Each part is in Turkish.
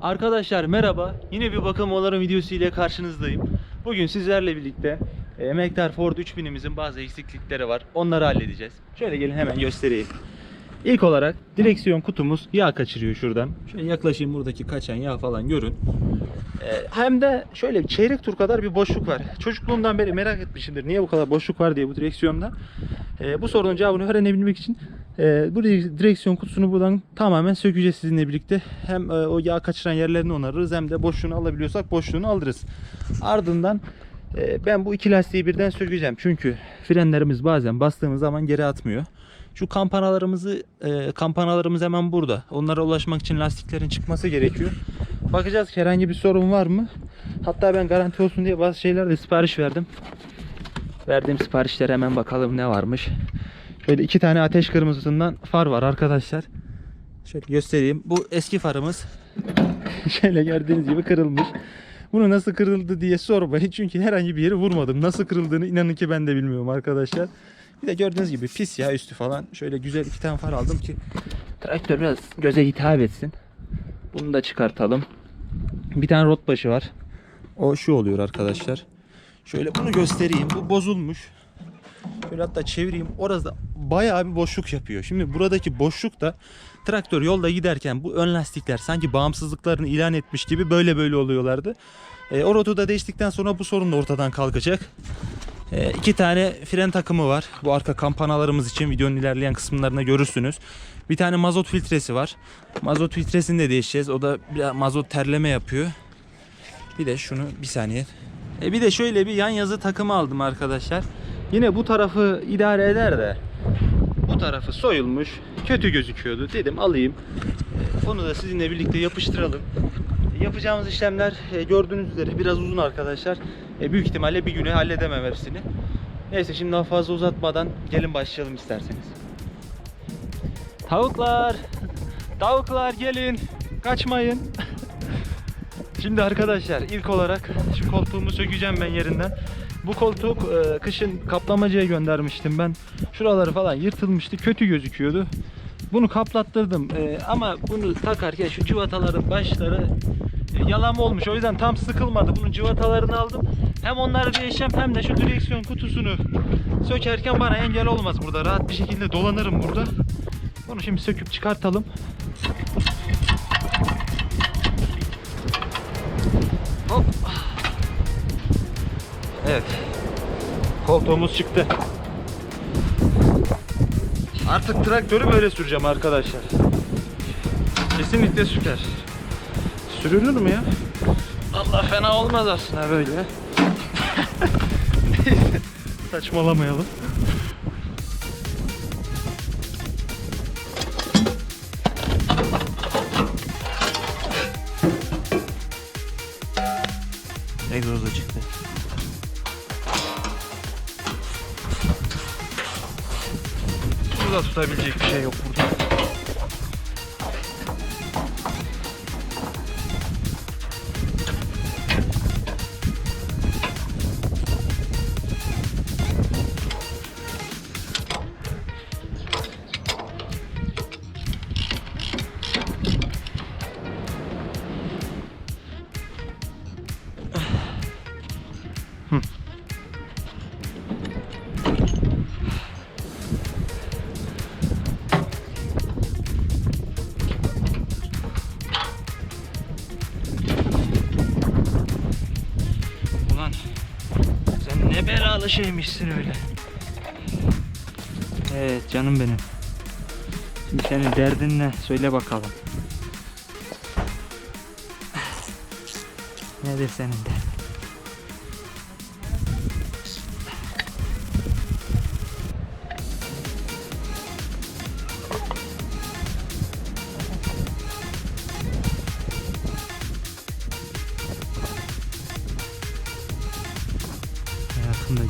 Arkadaşlar merhaba. Yine bir bakım onarım videosu ile karşınızdayım. Bugün sizlerle birlikte e, Emektar Ford 3000'imizin bazı eksiklikleri var. Onları halledeceğiz. Şöyle gelin hemen göstereyim. İlk olarak direksiyon kutumuz yağ kaçırıyor şuradan. Şöyle yaklaşayım buradaki kaçan yağ falan görün. E, hem de şöyle çeyrek tur kadar bir boşluk var. Çocukluğumdan beri merak etmişimdir. Niye bu kadar boşluk var diye bu direksiyonda. E, bu sorunun cevabını öğrenebilmek için e, bu direksiyon kutusunu buradan tamamen sökeceğiz sizinle birlikte. Hem e, o yağ kaçıran yerlerini onarırız hem de boşluğunu alabiliyorsak boşluğunu alırız. Ardından e, ben bu iki lastiği birden sökeceğim. Çünkü frenlerimiz bazen bastığımız zaman geri atmıyor. Şu kampanalarımızı e, kampanalarımız hemen burada. Onlara ulaşmak için lastiklerin çıkması gerekiyor. Bakacağız ki herhangi bir sorun var mı? Hatta ben garanti olsun diye bazı şeyler de sipariş verdim. Verdiğim siparişlere hemen bakalım ne varmış. Şöyle iki tane ateş kırmızısından far var arkadaşlar. Şöyle göstereyim. Bu eski farımız. Şöyle gördüğünüz gibi kırılmış. Bunu nasıl kırıldı diye sormayın. Çünkü herhangi bir yeri vurmadım. Nasıl kırıldığını inanın ki ben de bilmiyorum arkadaşlar. Bir de gördüğünüz gibi pis ya üstü falan. Şöyle güzel iki tane far aldım ki traktör biraz göze hitap etsin. Bunu da çıkartalım. Bir tane rot başı var. O şu oluyor arkadaşlar. Şöyle bunu göstereyim. Bu bozulmuş. Şöyle hatta çevireyim. Orası da bayağı bir boşluk yapıyor. Şimdi buradaki boşluk da traktör yolda giderken bu ön lastikler sanki bağımsızlıklarını ilan etmiş gibi böyle böyle oluyorlardı. E, o rotu da değiştikten sonra bu sorun da ortadan kalkacak. E, iki tane fren takımı var. Bu arka kampanalarımız için videonun ilerleyen kısımlarında görürsünüz. Bir tane mazot filtresi var. Mazot filtresini de değişeceğiz. O da biraz mazot terleme yapıyor. Bir de şunu bir saniye. E bir de şöyle bir yan yazı takımı aldım arkadaşlar. Yine bu tarafı idare eder de bu tarafı soyulmuş. Kötü gözüküyordu. Dedim alayım. E, Onu da sizinle birlikte yapıştıralım. E, Yapacağımız işlemler e, gördüğünüz üzere biraz uzun arkadaşlar. Büyük ihtimalle bir güne halledemem hepsini. Neyse şimdi daha fazla uzatmadan gelin başlayalım isterseniz. Tavuklar! Tavuklar gelin! Kaçmayın! Şimdi arkadaşlar ilk olarak şu koltuğumu sökeceğim ben yerinden. Bu koltuk e, kışın kaplamacıya göndermiştim ben. Şuraları falan yırtılmıştı. Kötü gözüküyordu. Bunu kaplattırdım. E, ama bunu takarken şu cıvataların başları e, yalama olmuş. O yüzden tam sıkılmadı. Bunun cıvatalarını aldım. Hem onları değişeceğim hem de şu direksiyon kutusunu sökerken bana engel olmaz burada. Rahat bir şekilde dolanırım burada. Bunu şimdi söküp çıkartalım. Hop. Evet. Koltuğumuz çıktı. Artık traktörü böyle süreceğim arkadaşlar. Kesinlikle süper. Sürülür mü ya? Allah fena olmaz aslında böyle. Saçmalamayalım. Tutabilecek bir şey yok belalı şeymişsin öyle. Evet canım benim. Şimdi senin derdin ne? Söyle bakalım. Nedir senin derdin?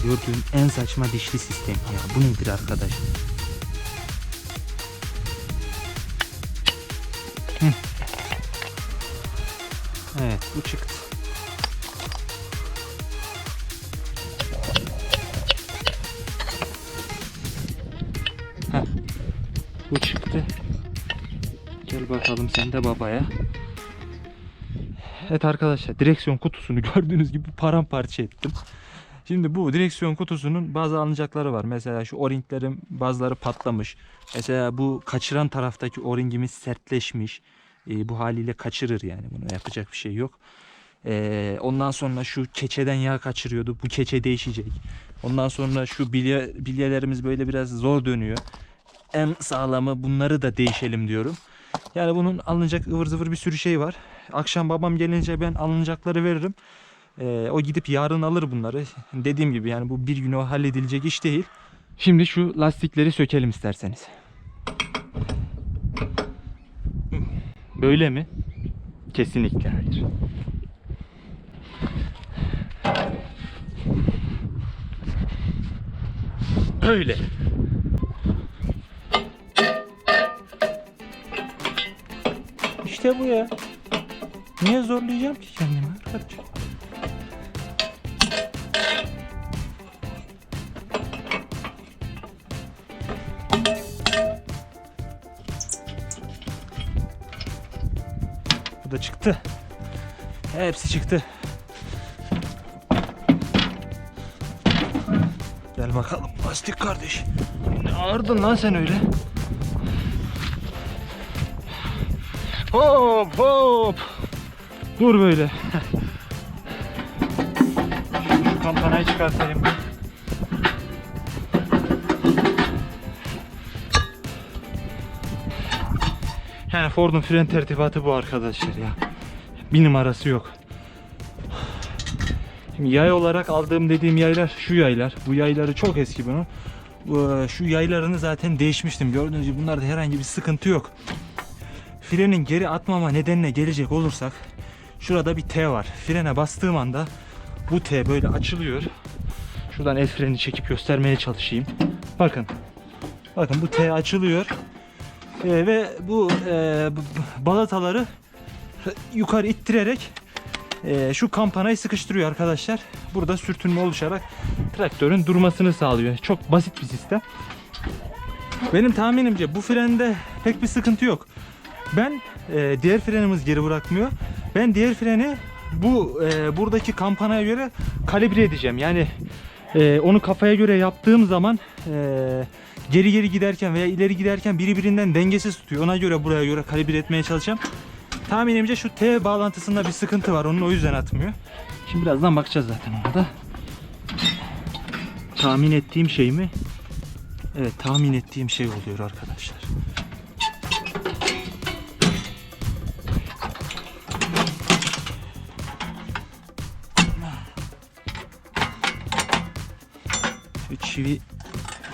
Gördüğüm en saçma dişli sistem ya. Bu nedir arkadaş? Hı. Evet bu çıktı. Heh, bu çıktı. Gel bakalım sen de babaya. Evet arkadaşlar direksiyon kutusunu gördüğünüz gibi paramparça ettim. Şimdi bu direksiyon kutusunun bazı alınacakları var. Mesela şu o-ringlerin bazıları patlamış. Mesela bu kaçıran taraftaki o-ringimiz sertleşmiş. Ee, bu haliyle kaçırır yani bunu yapacak bir şey yok. Ee, ondan sonra şu keçeden yağ kaçırıyordu. Bu keçe değişecek. Ondan sonra şu bilye, bilyelerimiz böyle biraz zor dönüyor. En sağlamı bunları da değişelim diyorum. Yani bunun alınacak ıvır zıvır bir sürü şey var. Akşam babam gelince ben alınacakları veririm. Ee, o gidip yarın alır bunları. Dediğim gibi yani bu bir güne halledilecek iş değil. Şimdi şu lastikleri sökelim isterseniz. Böyle mi? Kesinlikle hayır. Öyle. İşte bu ya. Niye zorlayacağım ki kendimi arkadaş? Hepsi çıktı. Gel bakalım lastik kardeş. Ne ağırdın lan sen öyle? Hop hop. Dur böyle. Şu kampanayı çıkartayım. Yani Ford'un fren tertibatı bu arkadaşlar ya. Bir numarası yok. Şimdi yay olarak aldığım dediğim yaylar şu yaylar. Bu yayları çok eski bunun. Bu, Şu yaylarını zaten değişmiştim. Gördüğünüz gibi bunlarda herhangi bir sıkıntı yok. Frenin geri atmama nedenine gelecek olursak şurada bir T var. Frene bastığım anda bu T böyle açılıyor. Şuradan el freni çekip göstermeye çalışayım. Bakın. Bakın bu T açılıyor. Ee, ve bu e, balataları yukarı ittirerek e, şu kampanayı sıkıştırıyor arkadaşlar. Burada sürtünme oluşarak traktörün durmasını sağlıyor. Çok basit bir sistem. Benim tahminimce bu frende pek bir sıkıntı yok. Ben e, diğer frenimiz geri bırakmıyor. Ben diğer freni bu e, buradaki kampanaya göre kalibre edeceğim. Yani e, onu kafaya göre yaptığım zaman e, geri geri giderken veya ileri giderken biri birinden dengesiz tutuyor. Ona göre buraya göre kalibre etmeye çalışacağım. Tahminimce şu T bağlantısında bir sıkıntı var. Onun o yüzden atmıyor. Şimdi birazdan bakacağız zaten ona da. Tahmin ettiğim şey mi? Evet tahmin ettiğim şey oluyor arkadaşlar. Şu çivi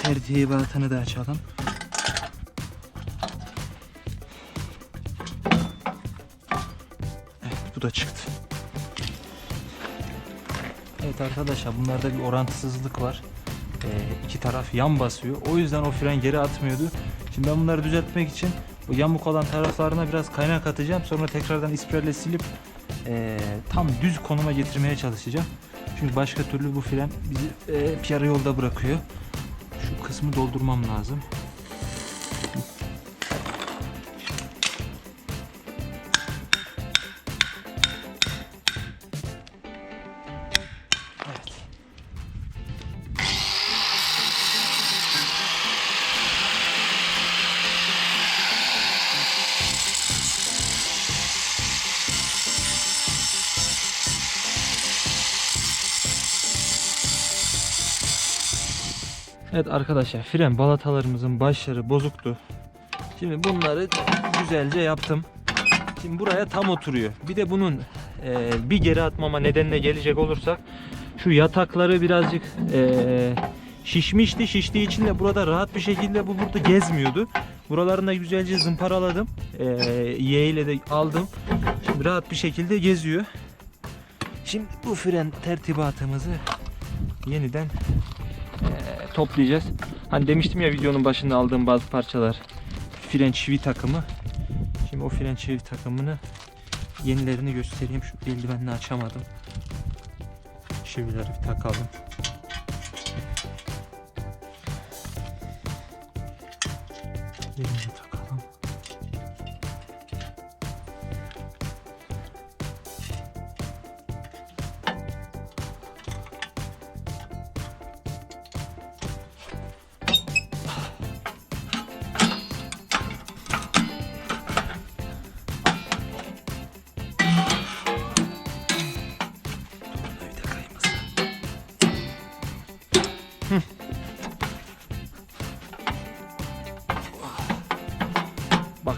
tertibatını da açalım. Da çıktı. Evet arkadaşlar bunlarda bir orantısızlık var. Ee, iki taraf yan basıyor. O yüzden o fren geri atmıyordu. Şimdi ben bunları düzeltmek için bu yamuk olan taraflarına biraz kaynak atacağım. Sonra tekrardan isprele silip ee, tam düz konuma getirmeye çalışacağım. Çünkü başka türlü bu fren bizi e, yarı yolda bırakıyor. Şu kısmı doldurmam lazım. Evet arkadaşlar fren balatalarımızın başları bozuktu. Şimdi bunları güzelce yaptım. Şimdi buraya tam oturuyor. Bir de bunun e, bir geri atmama nedenine gelecek olursak şu yatakları birazcık e, şişmişti. Şiştiği için de burada rahat bir şekilde bu burada gezmiyordu. Buralarını da güzelce zımparaladım. E, Y ile de aldım. Şimdi rahat bir şekilde geziyor. Şimdi bu fren tertibatımızı yeniden toplayacağız. Hani demiştim ya videonun başında aldığım bazı parçalar fren çivi takımı. Şimdi o fren çivi takımını yenilerini göstereyim. Şu eldivenini açamadım. Çivileri bir takalım.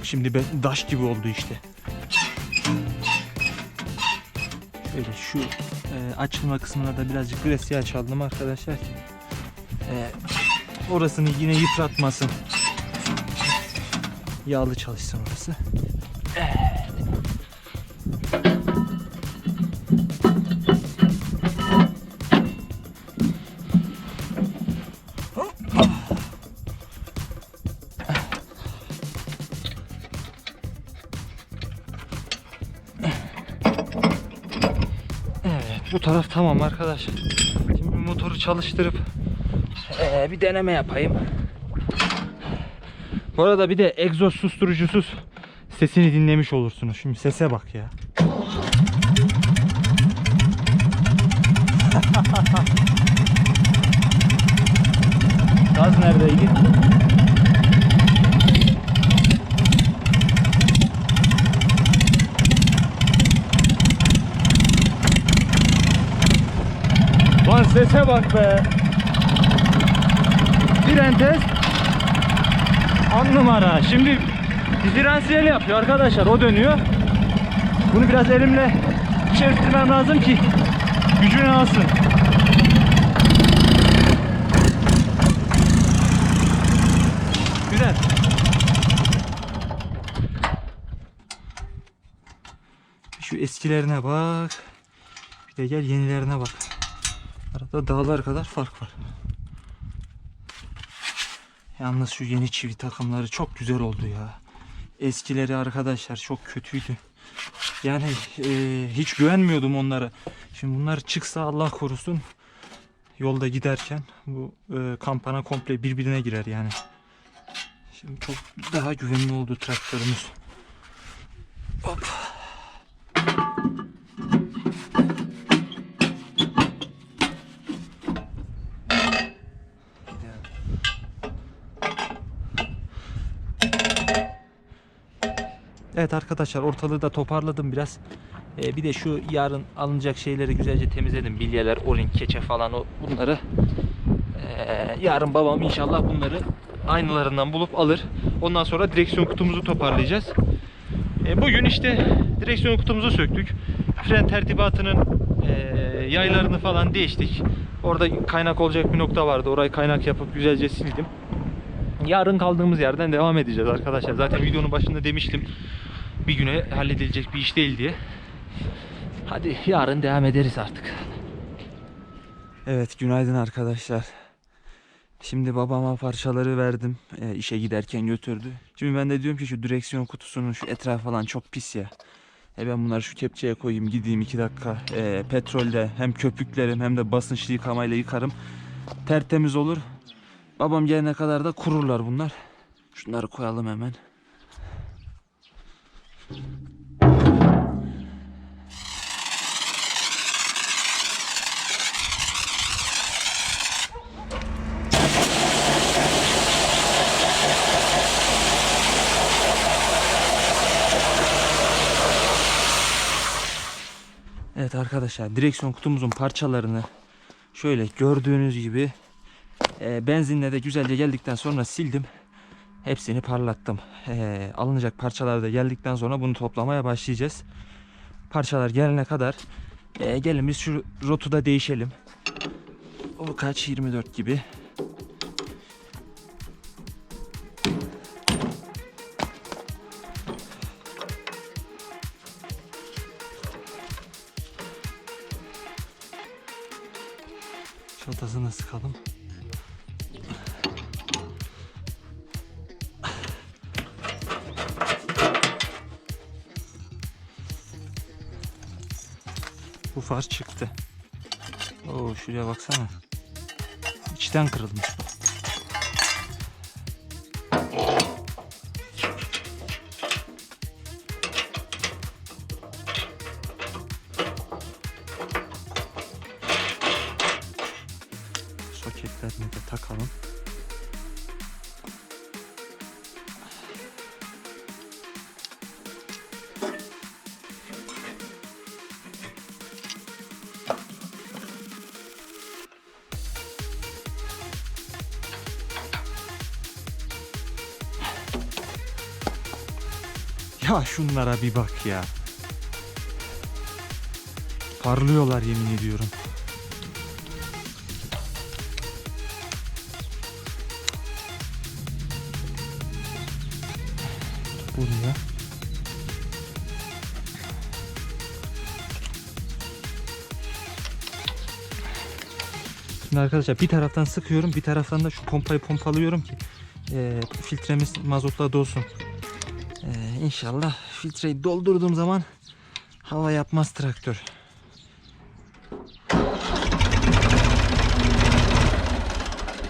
Şimdi ben daş gibi oldu işte. Şöyle şu e, açılma kısmına da birazcık gresiye çaldım arkadaşlar. E, orasını yine yıpratmasın. Yağlı çalışsın orası. Bu taraf tamam arkadaşlar. Şimdi motoru çalıştırıp eee, bir deneme yapayım. Bu arada bir de egzoz susturucusuz sesini dinlemiş olursunuz. Şimdi sese bak ya. Gaz neredeydi? Lan sese bak be. Fren test. On numara. Şimdi diferansiyel yapıyor arkadaşlar. O dönüyor. Bunu biraz elimle çevirmem lazım ki gücünü alsın. Güzel. Şu eskilerine bak. Bir de gel yenilerine bak. Arada dağlar kadar fark var. Yalnız şu yeni çivi takımları çok güzel oldu ya. Eskileri arkadaşlar çok kötüydü. Yani e, hiç güvenmiyordum onlara. Şimdi bunlar çıksa Allah korusun yolda giderken bu e, kampana komple birbirine girer yani. Şimdi çok daha güvenli oldu traktörümüz. Hop. Evet arkadaşlar ortalığı da toparladım biraz. Ee, bir de şu yarın alınacak şeyleri güzelce temizledim. Bilyeler, orin, keçe falan o bunları. Ee, yarın babam inşallah bunları aynılarından bulup alır. Ondan sonra direksiyon kutumuzu toparlayacağız. Ee, bugün işte direksiyon kutumuzu söktük. Fren tertibatının ee, yaylarını falan değiştik. Orada kaynak olacak bir nokta vardı. Orayı kaynak yapıp güzelce sildim. Yarın kaldığımız yerden devam edeceğiz arkadaşlar. Zaten videonun başında demiştim. Bir güne halledilecek bir iş değil diye. Hadi yarın devam ederiz artık. Evet günaydın arkadaşlar. Şimdi babama parçaları verdim. E, işe giderken götürdü. Şimdi ben de diyorum ki şu direksiyon kutusunun şu etrafı falan çok pis ya. E ben bunları şu kepçeye koyayım gideyim 2 dakika. E, petrolde hem köpüklerim hem de basınçlı yıkamayla yıkarım. Tertemiz olur. Babam gelene kadar da kururlar bunlar. Şunları koyalım hemen. Evet arkadaşlar direksiyon kutumuzun parçalarını şöyle gördüğünüz gibi e, benzinle de güzelce geldikten sonra sildim. Hepsini parlattım. E, alınacak parçalar da geldikten sonra bunu toplamaya başlayacağız. Parçalar gelene kadar e, gelin biz şu rotu da değişelim. O kaç 24 gibi. Çantasını sıkalım. Far çıktı. Oo şuraya baksana. İçten kırılmış Ya şunlara bir bak ya. Parlıyorlar yemin ediyorum. Buraya. Şimdi arkadaşlar bir taraftan sıkıyorum bir taraftan da şu pompayı pompalıyorum ki eee, filtremiz mazotla dolsun. İnşallah filtreyi doldurduğum zaman hava yapmaz traktör.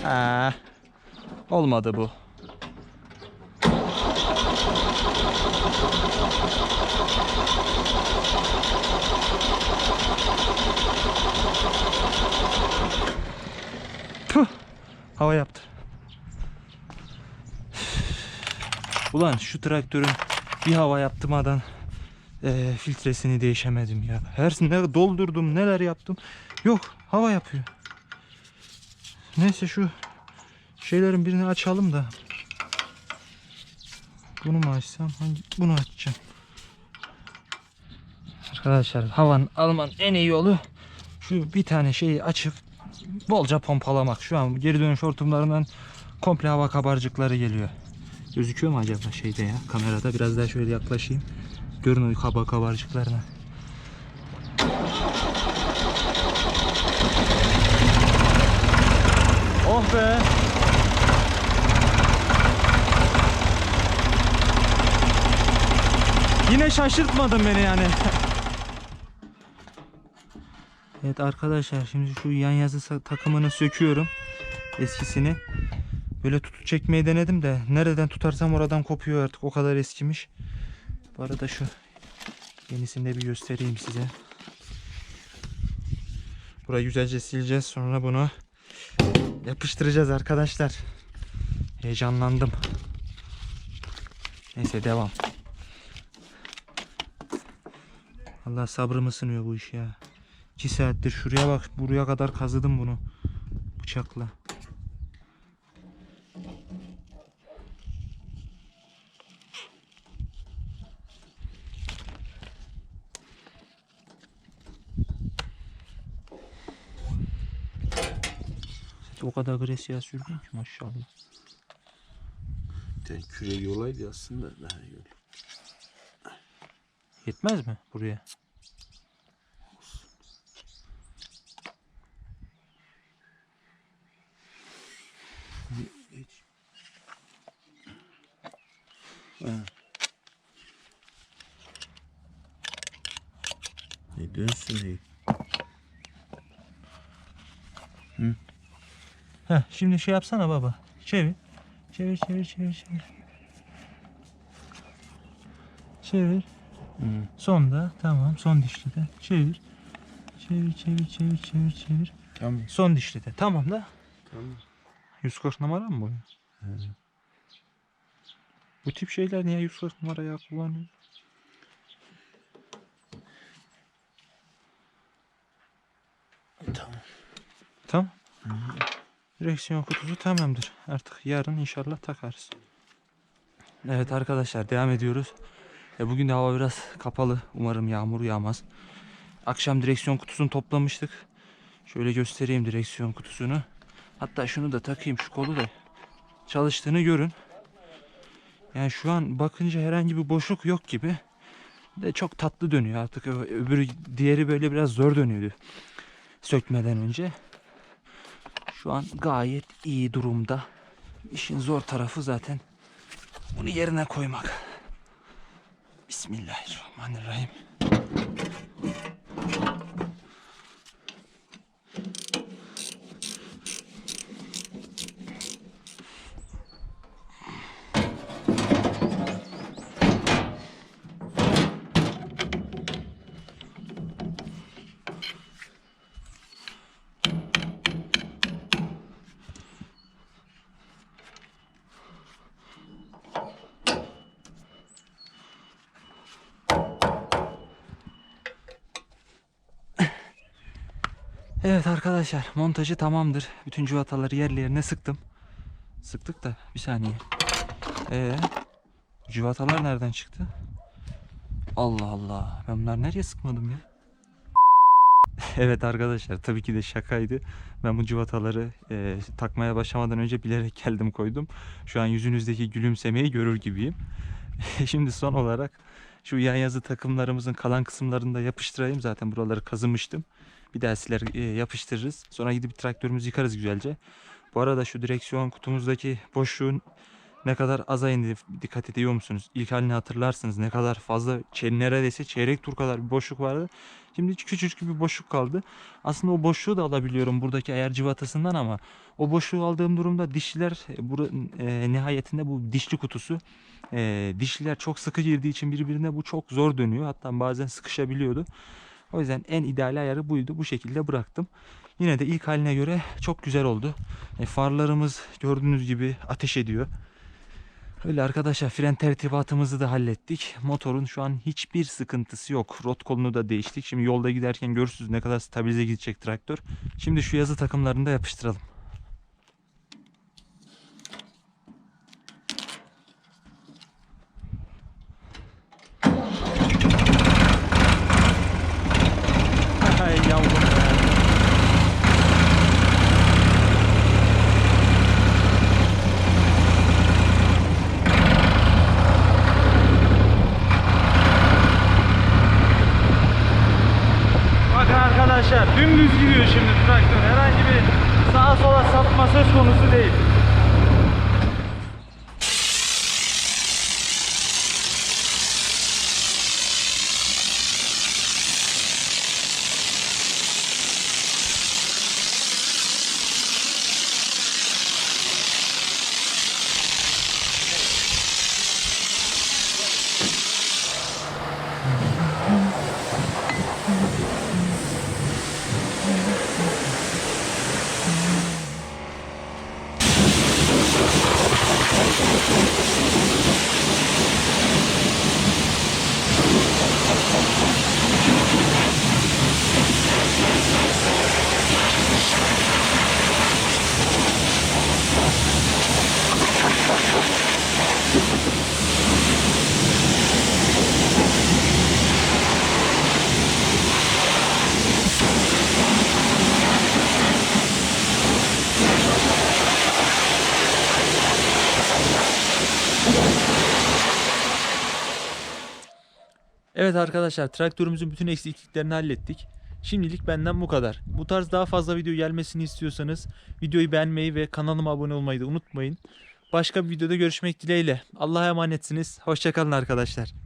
Aa, olmadı bu. Puh, hava yaptı. Ulan şu traktörün bir hava yaptırmadan eee, filtresini değişemedim ya. Her ne doldurdum neler yaptım. Yok hava yapıyor. Neyse şu şeylerin birini açalım da. Bunu mu açsam? Hangi? Bunu açacağım. Arkadaşlar havanın almanın en iyi yolu şu bir tane şeyi açıp bolca pompalamak. Şu an geri dönüş hortumlarından komple hava kabarcıkları geliyor. Gözüküyor mu acaba şeyde ya kamerada? Biraz daha şöyle yaklaşayım. Görün o hava kabarcıklarını. Oh be! Yine şaşırtmadın beni yani. evet arkadaşlar şimdi şu yan yazı takımını söküyorum. Eskisini. Böyle tutup çekmeyi denedim de nereden tutarsam oradan kopuyor artık o kadar eskimiş. Bu arada şu yenisini de bir göstereyim size. Burayı güzelce sileceğiz sonra bunu yapıştıracağız arkadaşlar. Heyecanlandım. Neyse devam. Allah sabrımı sınıyor bu iş ya. 2 saattir şuraya bak buraya kadar kazıdım bunu bıçakla. O kadar gresiye sürdün ki maşallah. Yani kürek olaydı aslında daha iyi olur. Yetmez mi buraya? Geç. Ha. E dönsün iyi. Heh, şimdi şey yapsana baba. Çevir. Çevir çevir çevir çevir. Çevir. Hı. Sonda tamam son dişli de. Çevir. Çevir çevir çevir çevir çevir. Tamam. Son dişli de. Tamam da. Tamam. 140 numara mı bu? ya? Bu tip şeyler niye 140 numara ya kullanıyor? Tamam. Tamam. Direksiyon kutusu tamamdır. Artık yarın inşallah takarız. Evet arkadaşlar devam ediyoruz. E, bugün de hava biraz kapalı. Umarım yağmur yağmaz. Akşam direksiyon kutusunu toplamıştık. Şöyle göstereyim direksiyon kutusunu. Hatta şunu da takayım şu kolu da çalıştığını görün. Yani şu an bakınca herhangi bir boşluk yok gibi. De çok tatlı dönüyor artık. Öbürü diğeri böyle biraz zor dönüyordu. Sökmeden önce. Şu an gayet iyi durumda. İşin zor tarafı zaten bunu yerine koymak. Bismillahirrahmanirrahim. Evet arkadaşlar montajı tamamdır. Bütün civataları yerli yerine sıktım. Sıktık da bir saniye. Ee, civatalar nereden çıktı? Allah Allah. Ben bunları nereye sıkmadım ya? evet arkadaşlar tabii ki de şakaydı. Ben bu cıvataları e, takmaya başlamadan önce bilerek geldim koydum. Şu an yüzünüzdeki gülümsemeyi görür gibiyim. Şimdi son olarak şu yan yazı takımlarımızın kalan kısımlarını da yapıştırayım. Zaten buraları kazımıştım. Bir daha siler e, yapıştırırız. Sonra gidip traktörümüzü yıkarız güzelce. Bu arada şu direksiyon kutumuzdaki boşluğun ne kadar aza indi dikkat ediyor musunuz? İlk halini hatırlarsınız ne kadar fazla neredeyse çeyrek tur kadar bir boşluk vardı. Şimdi küçücük bir boşluk kaldı. Aslında o boşluğu da alabiliyorum buradaki ayar cıvatasından ama o boşluğu aldığım durumda dişliler e, e, nihayetinde bu dişli kutusu e, dişliler çok sıkı girdiği için birbirine bu çok zor dönüyor. Hatta bazen sıkışabiliyordu. O yüzden en ideal ayarı buydu. Bu şekilde bıraktım. Yine de ilk haline göre çok güzel oldu. E, farlarımız gördüğünüz gibi ateş ediyor. Öyle arkadaşlar fren tertibatımızı da hallettik. Motorun şu an hiçbir sıkıntısı yok. Rot kolunu da değiştik. Şimdi yolda giderken görürsünüz ne kadar stabilize gidecek traktör. Şimdi şu yazı takımlarını da yapıştıralım. Hay yavrum be. Bakın arkadaşlar dümdüz gidiyor şimdi traktör. Herhangi bir sağa sola sapma söz konusu değil. Evet arkadaşlar traktörümüzün bütün eksikliklerini hallettik. Şimdilik benden bu kadar. Bu tarz daha fazla video gelmesini istiyorsanız videoyu beğenmeyi ve kanalıma abone olmayı da unutmayın. Başka bir videoda görüşmek dileğiyle. Allah'a emanetsiniz. Hoşçakalın arkadaşlar.